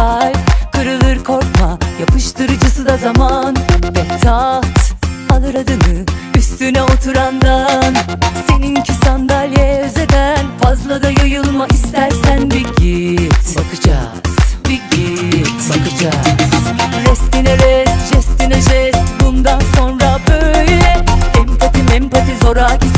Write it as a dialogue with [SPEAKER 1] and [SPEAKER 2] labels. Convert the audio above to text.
[SPEAKER 1] kalp Kırılır korkma yapıştırıcısı da zaman. Ve taht alır adını üstüne oturandan. Seninki sandalye özeden fazla da yayılma istersen bir git. Bakacağız bir git. Bakacağız. Restine rest jestine jest. Bundan sonra böyle. Empati empati zoraki